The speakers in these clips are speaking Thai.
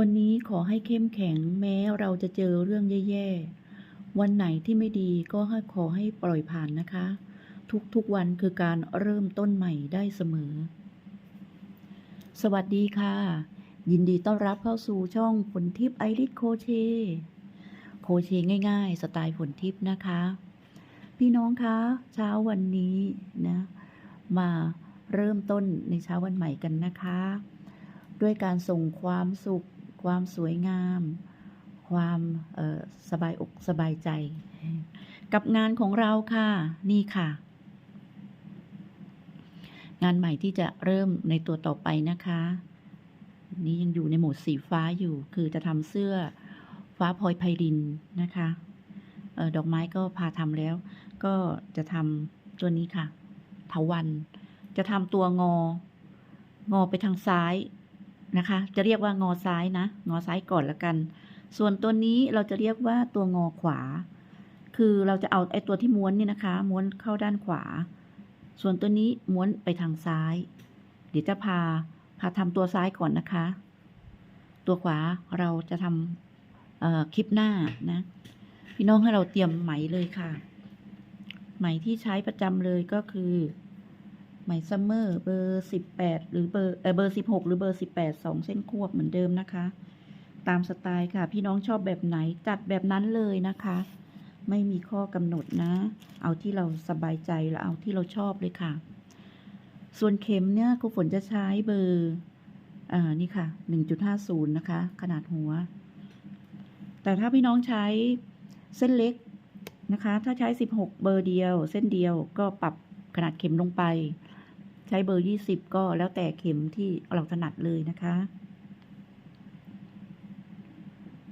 วันนี้ขอให้เข้มแข็งแม้เราจะเจอเรื่องแย่ๆ วันไหนที่ไม่ดีก็ให้ขอให้ปล่อยผ่านนะคะ ทุกๆวันคือการเริ่มต้นใหม่ได้เสมอ สวัสดีค่ะ ยินดีต้อนรับเข้าสู่ช่องฝนทิพย์ไอริสโคเช โคเชง่ายๆ สไตล์ฝนทิพย์นะคะ พี่น้องคะเช้าวันนี้นะ มาเริ่มต้นในเช้าวันใหม่กันนะคะ ด้วยการส่งความสุข ความสวยงาม ความสบายอกสบายใจ กับงานของเราค่ะ นี่ค่ะ งานใหม่ที่จะเริ่มในตัวต่อไปนะคะ นี่ยังอยู่ในโหมดสีฟ้าอยู่ คือจะทำเสื้อฟ้าพลอยไพรินนะคะออดอกไม้ก็พาทำแล้ว ก็จะทำตัวนี้ค่ะเถาวัน จะทำตัวงอ งอไปทางซ้าย นะคะ จะเรียกว่างอซ้ายนะ งอซ้ายก่อนละกัน ส่วนตัวนี้เราจะเรียกว่าตัวงอขวา คือเราจะเอาไอ้ตัวที่ม้วนนี่นะคะ ม้วนเข้าด้านขวา ส่วนตัวนี้ม้วนไปทางซ้าย เดี๋ยวจะพาพาทำตัวซ้ายก่อนนะคะ ตัวขวาเราจะทำเออคลิปหน้านะ พี่น้องให้เราเตรียมไหมเลยค่ะ ไหมที่ใช้ประจำเลยก็คือ ไหมซัมเมอร์เบอร์สิบแปดหรือเบอร์เออเบอร์สิบหกหรือเบอร์สิบแปดสองเส้นควบเหมือนเดิมนะคะ ตามสไตล์ค่ะ พี่น้องชอบแบบไหนจัดแบบนั้นเลยนะคะ ไม่มีข้อกำหนดนะ เอาที่เราสบายใจและเอาที่เราชอบเลยค่ะ ส่วนเข็มเนี่ยครูฝนจะใช้เบอร์อ่านี่ค่ะหนึ่งจุดห้าศูนย์นะคะ ขนาดหัว แต่ถ้าพี่น้องใช้เส้นเล็กนะคะ ถ้าใช้สิบหกเบอร์เดียว เส้นเดียวก็ปรับขนาดเข็มลงไป ช้เบอร์ยี่สิบก็แล้วแต่เข็มที่เราถนัดเลยนะคะ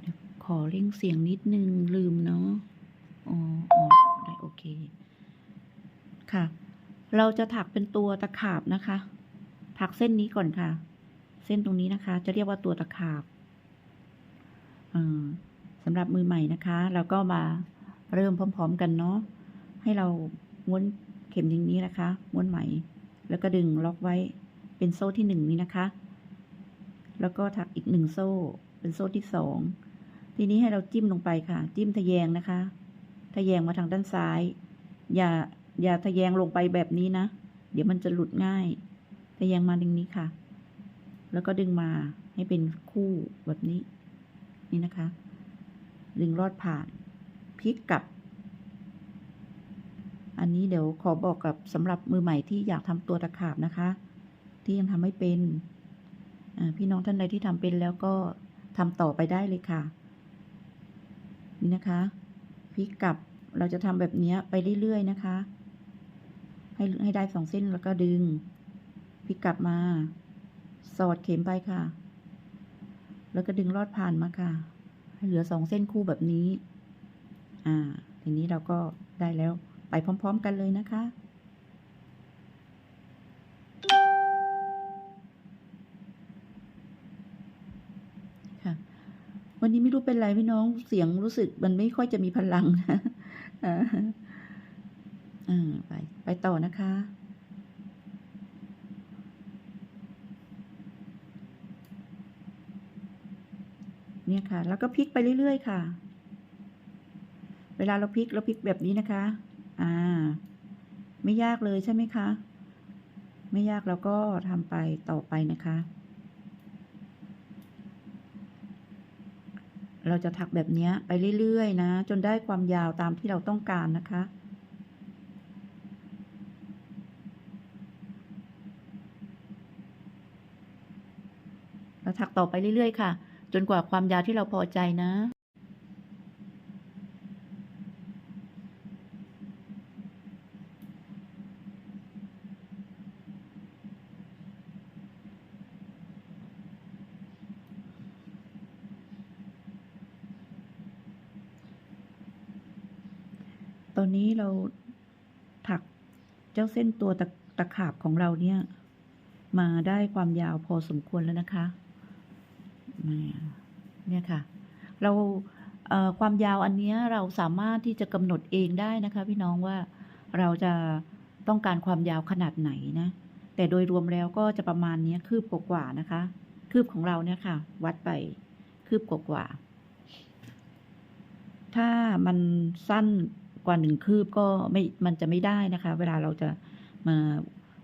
เดี๋ยวขอเร่งเสียงนิดนึงลืมเนาะอ๋อออได้โอเค ค่ะ เราจะถักเป็นตัวตะขาบนะคะ ถักเส้นนี้ก่อนค่ะ เส้นตรงนี้นะคะ จะเรียกว่าตัวตะขาบสำหรับมือใหม่นะคะเราก็มาเริ่มพร้อม ๆ กันเนาะให้เราม้วนเข็มอย่างนี้นะคะ ม้วนไหม แล้วก็ดึงล็อกไว้เป็นโซ่ที่หนึ่งนี้นะคะ แล้วก็ถักอีกหนึ่งโซ่ เป็นโซ่ที่สองทีนี้ให้เราจิ้มลงไปค่ะ จิ้มทะแยงนะคะทะแยงมาทางด้านซ้าย อย่าอย่าทะแยงลงไปแบบนี้นะ เดี๋ยวมันจะหลุดง่าย ทะแยงมาดึงนี้ค่ะ แล้วก็ดึงมาให้เป็นคู่แบบนี้ นี่นะคะ ดึงลอดผ่านพลิกกลับ อันนี้เดี๋ยวขอบอกกับสำหรับมือใหม่ที่อยากทำตัวตะขาบนะคะ ที่ยังทำไม่เป็นพี่น้องท่านใดที่ทำเป็นแล้วก็ทำต่อไปได้เลยค่ะ นี่นะคะพลิกกลับเราจะทำแบบนี้ไปเรื่อยๆนะคะ ให้ให้ได้สองเส้นแล้วก็ดึงพลิกกลับมา สอดเข็มไปค่ะ แล้วก็ดึงลอดผ่านมาค่ะ ให้เหลือสองเส้นคู่แบบนี้ อ่า ทีนี้เราก็ได้แล้ว ไปพร้อม ๆ กันเลยนะคะ ค่ะ วันนี้ไม่รู้เป็นไรพี่น้องเสียงรู้สึกมันไม่ค่อยจะมีพลังนะอ่าอ่าไป ไปต่อนะคะเนี่ยค่ะ แล้วก็พลิกไปเรื่อย ๆ ค่ะ เวลาเราพลิกเราพลิกแบบนี้นะคะ อ่า ไม่ยากเลยใช่ไหมคะ ไม่ยากเราก็ทำไปต่อไปนะคะ เราจะถักแบบนี้ไปเรื่อยๆนะ จนได้ความยาวตามที่เราต้องการนะคะเราถักต่อไปเรื่อยๆค่ะ จนกว่าความยาวที่เราพอใจนะ ตอนนี้เราถักเจ้าเส้นตัวตะตะขาบของเราเนี่ย มาได้ความยาวพอสมควรแล้วนะคะ เนี่ยค่ะ เราเความยาวอันนี้เราสามารถที่จะกำหนดเองได้นะคะ พี่น้องว่าเราจะต้องการความยาวขนาดไหนนะ แต่โดยรวมแล้วก็จะประมาณนี้คืบกว่าๆนะคะ คืบของเราเนี่ยค่ะ วัดไปคืบกว่าๆถ้ามันสั้น กว่าหนึ่งคืบก็ไม่มันจะไม่ได้นะคะ เวลาเราจะมา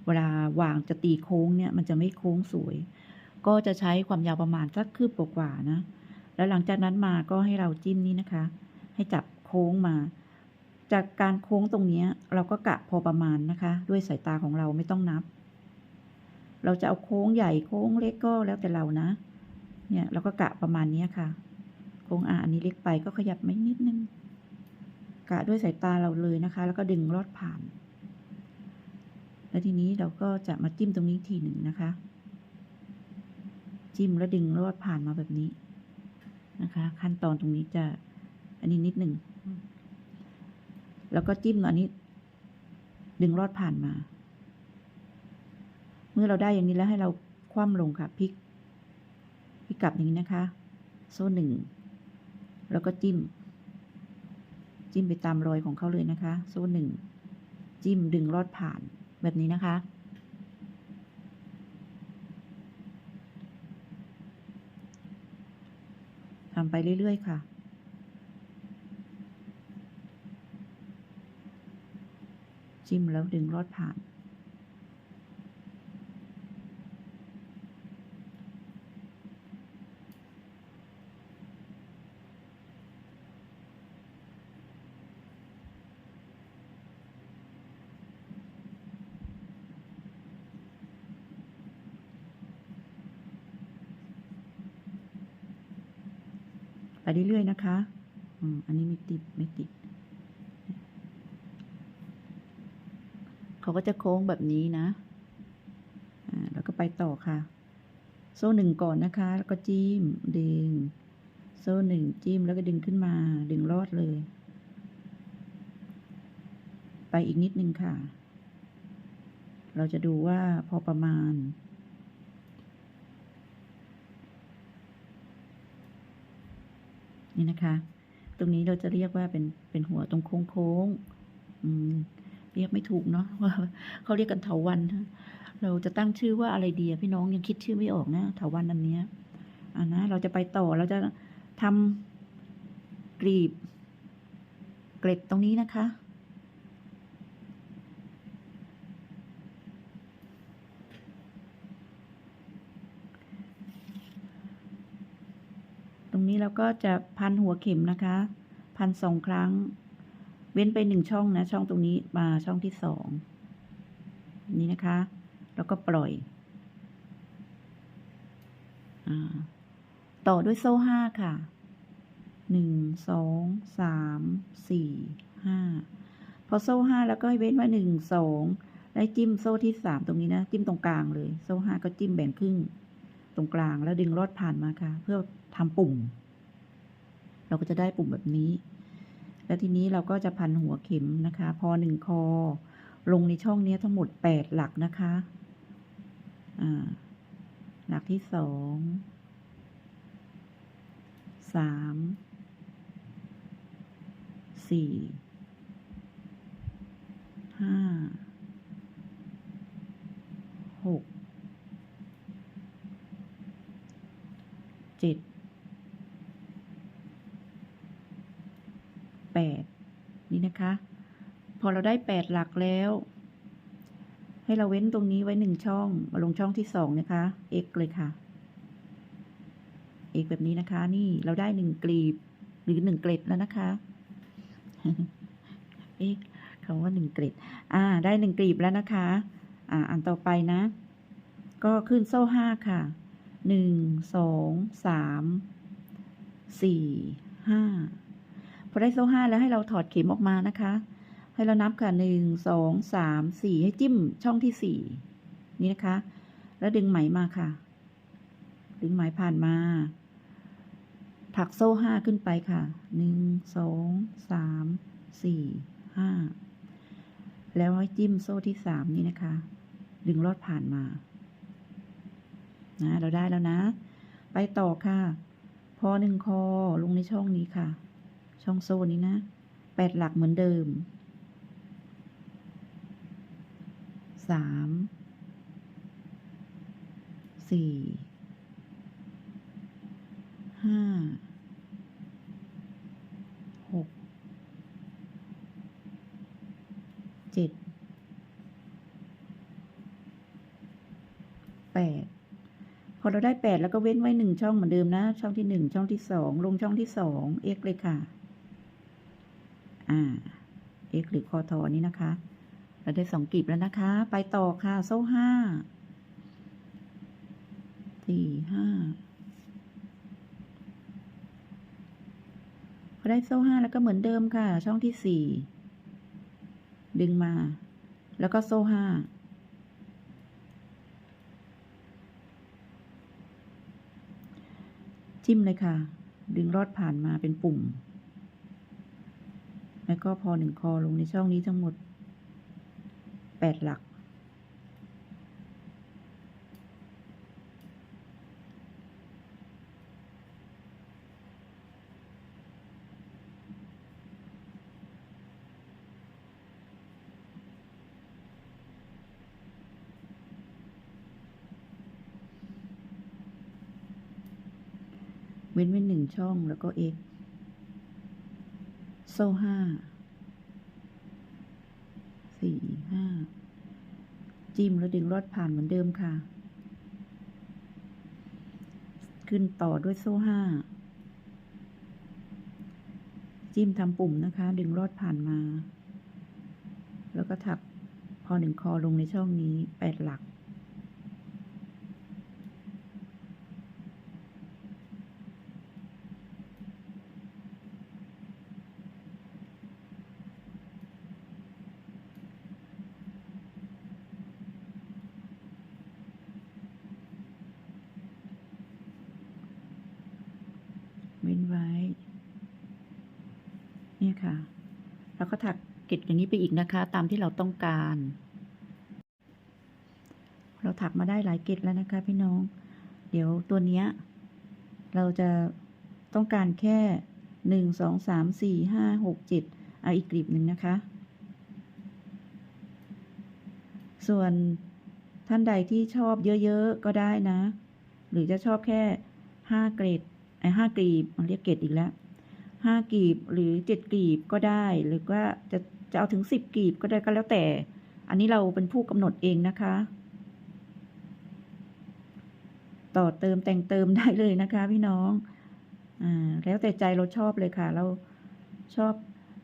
เวลาวางจะตีโค้งเนี่ยมันจะไม่โค้งสวย ก็จะใช้ความยาวประมาณสักคืบกว่าๆนะ แล้วหลังจากนั้นมาก็ให้เราจิ้มนี้นะคะ ให้จับโค้งมา จากการโค้งตรงนี้เราก็กะพอประมาณนะคะ ด้วยสายตาของเราไม่ต้องนับ เราจะเอาโค้งใหญ่โค้งเล็กก็แล้วแต่เรานะ เนี่ยเราก็กะประมาณนี้ค่ะ โค้งอ่าอันนี้เล็กไปก็ขยับไม่นิดนึง กะด้วยสายตาเราเลยนะคะ แล้วก็ดึงลอดผ่าน แล้วทีนี้เราก็จะมาจิ้มตรงนี้ทีหนึ่งนะคะ จิ้มแล้วดึงลอดผ่านมาแบบนี้นะคะ ขั้นตอนตรงนี้จะอันนี้นิดหนึ่งแล้วก็จิ้มอันนี้ ดึงลอดผ่านมา เมื่อเราได้อย่างนี้แล้วให้เราคว่ำลงค่ะพลิกพลิกกลับอย่างนี้นะคะ โซ่หนึ่งแล้วก็จิ้ม จิ้มไปตามรอยของเขาเลยนะคะ โซ่หนึ่งจิ้มดึงลอดผ่านแบบนี้นะคะ ทำไปเรื่อย ๆ ค่ะจิ้มแล้วดึงลอดผ่าน เรื่อยๆนะคะอืมอันนี้ไม่ติดไม่ติด เขาก็จะโค้งแบบนี้นะ อ่าแล้วก็ไปต่อค่ะ โซ่หนึ่งก่อนนะคะ แล้วก็จิ้มดึง โซ่หนึ่งจิ้มแล้วก็ดึงขึ้นมา ดึงลอดเลย ไปอีกนิดนึงค่ะ เราจะดูว่าพอประมาณ นี่นะคะ ตรงนี้เราจะเรียกว่าเป็นเป็นหัวตรงโค้งโค้งเรียกไม่ถูกเนาะว่าเขาเรียกกันเถาวันเราจะตั้งชื่อว่าอะไรดีพี่น้องยังคิดชื่อไม่ออกนะเถาวันอันเนี้ยอ่านะเราจะไปต่อเราจะทำกรีบ เกล็ดตรงนี้นะคะ ตรง นี้เราก็จะพันหัวเข็มนะคะ พันสองครั้ง เว้นไปหนึ่งช่องนะ ช่องตรงนี้มาช่องที่สองนี่นะคะ แล้วก็ปล่อยอต่อด้วยโซ่ห้าค่ะหนึ่งสองสามสี่ห้าพอโซ่ห้าแล้วก็ให้เว้นไว้หนึ่งสองแล้วจิ้มโซ่ที่สามตรงนี้นะ จิ้มตรงกลางเลย โซ่ห้าก็จิ้มแบ่งครึ่ง ตรงกลางแล้วดึงลอดผ่านมาค่ะ เพื่อทำปุ่ม เราก็จะได้ปุ่มแบบนี้ แล้วทีนี้เราก็จะพันหัวเข็มนะคะ พอหนึ่งคอ ลงในช่องนี้ทั้งหมดแปดหลักนะคะอ่าหลักที่สองสามสี่ห้าหก จ็ดแปดนี่นะคะ พอเราได้แปดหลักแล้ว ให้เราเว้นตรงนี้ไว้หนึ่งช่อง มาลงช่องที่สองนะคะ x เลยค่ะ x แบบนี้นะคะ นี่เราได้หนึ่งกลีบ หรือหนึ่งเกล็ดแล้วนะคะ เอ๊ะคำว่าหนึ่งเกล็ด อ่า ได้หนึ่งกลีบแล้วนะคะ อ่า อันต่อไปนะ ก็ขึ้นโซ่ห้าค่ะ หนึ่งสองสามสี่ห้าพอได้โซ่ห้าแล้วให้เราถอดเข็มออกมานะคะ ให้เรานับค่ะหนึ่งสองสามสี่ให้จิ้มช่องที่สี่นี่นะคะ แล้วดึงไหมมาค่ะ ดึงไหมผ่านมาถักโซ่ห้าขึ้นไปค่ะหนึ่งสองสามสี่ห้าแล้วให้จิ้มโซ่ที่สามนี่นะคะ ดึงลอดผ่านมา นะเราได้แล้วนะ ไปต่อค่ะ พอหนึ่งคอลงในช่องนี้ค่ะ ช่องโซ่นี้นะแปดหลักเหมือนเดิมสามสี่ ห ห้า หก เจ็ด แปด พ อเราได้แปดแล้วก็เว้นไว้หนึ่งช่องเหมือนเดิมนะ ช่องที่หนึ่งช่องที่สองลงช่องที่สอง x เลยค่ะ อ่า x หรือคอทอนี้นะคะ เราได้สองกลีบแล้วนะคะ ไปต่อค่ะ โซ่ห้าสี่ห้าพอได้โซ่ห้าแล้วก็เหมือนเดิมค่ะ ช่องที่สี่ดึงมา แล้วก็โซ่ห้า จิ้มเลยค่ะ ดึงรอดผ่านมาเป็นปุ่ม แล้วก็พอหนึ่งคอลงในช่องนี้ทั้งหมดแปดหลัก เว้นไว้หนึ่งช่องแล้วก็ x โซ่ห้าสี่ห้าจิ้มแล้วดึงรอดผ่านเหมือนเดิมค่ะ ขึ้นต่อด้วยโซ่ห้าจิ้มทำปุ่มนะคะ ดึงรอดผ่านมา แล้วก็ถักพอหนึ่งคอลงในช่องนี้แปดหลัก เว้นไว้ เนี่ยค่ะแล้วก็ถักเก็บอย่างนี้ไปอีกนะคะ ตามที่เราต้องการ เราถักมาได้หลายเกตแล้วนะคะ พี่น้อง เดี๋ยวตัวเนี้ย เราจะต้องการแค่หนึ่งสองสามสี่ห้าหกเจ็ดเอาอีกกลีบหนึ่งนะคะ ส่วนท่านใดที่ชอบเยอะๆก็ได้นะ หรือจะชอบแค่ห้าเกรดไอ้ห้ากลีบเรียกเกรดอีกแล้ว ห้ากลีบหรือเจ็ดกลีบก็ได้ หรือว่าจะจะเอาถึงสิบกลีบก็ได้ก็แล้วแต่ อันนี้เราเป็นผู้กำหนดเองนะคะ ต่อเติมแต่งเติมได้เลยนะคะพี่น้องอ่าแล้วแต่ใจเราชอบเลยค่ะ เราชอบ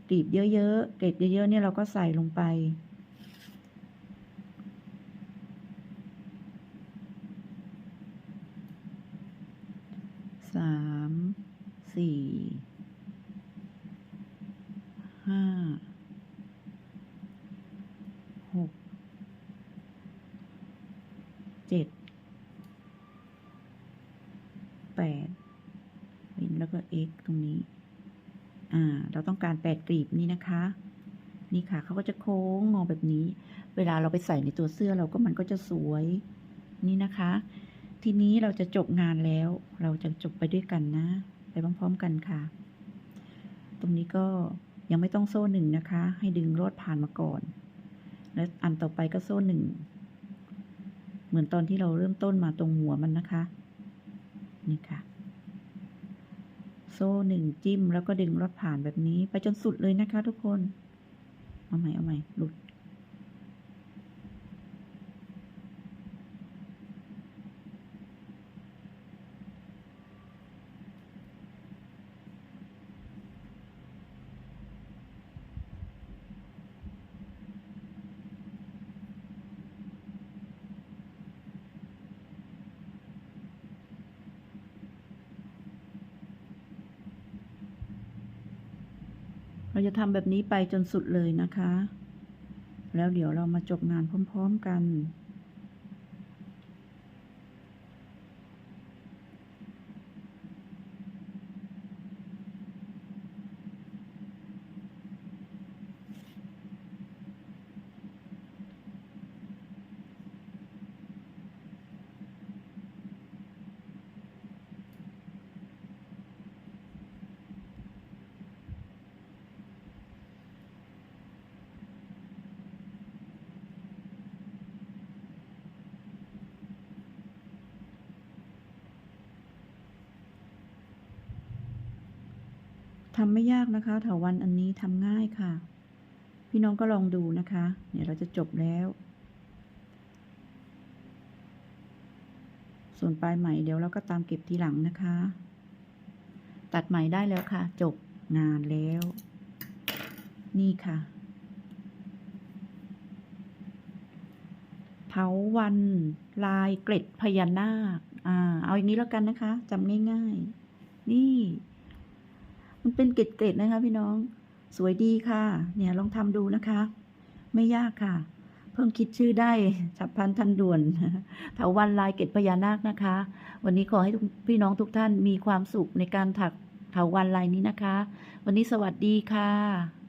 กลีบเยอะๆเกรดเยอะๆเนี่ยเราก็ใส่ลงไปสามสี่ ห้าหกเจ็ดแปดเว้นแล้วก็ x ตรงนี้ อ่า เราต้องการแปดกลีบนี้นะคะ นี่ค่ะ เขาก็จะโค้งงอแบบนี้ เวลาเราไปใส่ในตัวเสื้อเราก็มันก็จะสวย นี่นะคะ ทีนี้เราจะจบงานแล้ว เราจะจบไปด้วยกันนะ ไปพร้อม ๆ กันค่ะ ตรงนี้ก็ ยังไม่ต้องโซ่หนึ่งนะคะ ให้ดึงรอดผ่านมาก่อน แล้วอันต่อไปก็โซ่หนึ่งเหมือนตอนที่เราเริ่มต้นมาตรงหัวมันนะคะ นี่ค่ะ โซ่หนึ่งจิ้มแล้วก็ดึงรอดผ่านแบบนี้ไปจนสุดเลยนะคะ ทุกคน เอาใหม่เอาใหม่หลุด จะทำแบบนี้ไปจนสุดเลยนะคะ แล้วเดี๋ยวเรามาจบงานพร้อม ๆ กัน ทำไม่ยากนะคะเถาวันอันนี้ทำง่ายค่ะ พี่น้องก็ลองดูนะคะ เนี่ยเราจะจบแล้ว ส่วนปลายไหมเดี๋ยวเราก็ตามเก็บทีหลังนะคะ ตัดไหมได้แล้วค่ะ จบงานแล้ว นี่ค่ะเถาวันลายเกล็ดพญานาค อ่า เอาอย่างนี้แล้วกันนะคะจำง่าย ๆ นี่ มันเป็นเกล็ดๆนะคะ พี่น้อง สวยดีค่ะ เนี่ยลองทำดูนะคะ ไม่ยากค่ะ เพิ่งคิดชื่อได้ฉับพลันทันด่วนเถาวันลายเกล็ดพญานาคนะคะ วันนี้ขอให้พี่น้องทุกท่านมีความสุขในการถักเถาวันลายนี้นะคะ วันนี้สวัสดีค่ะ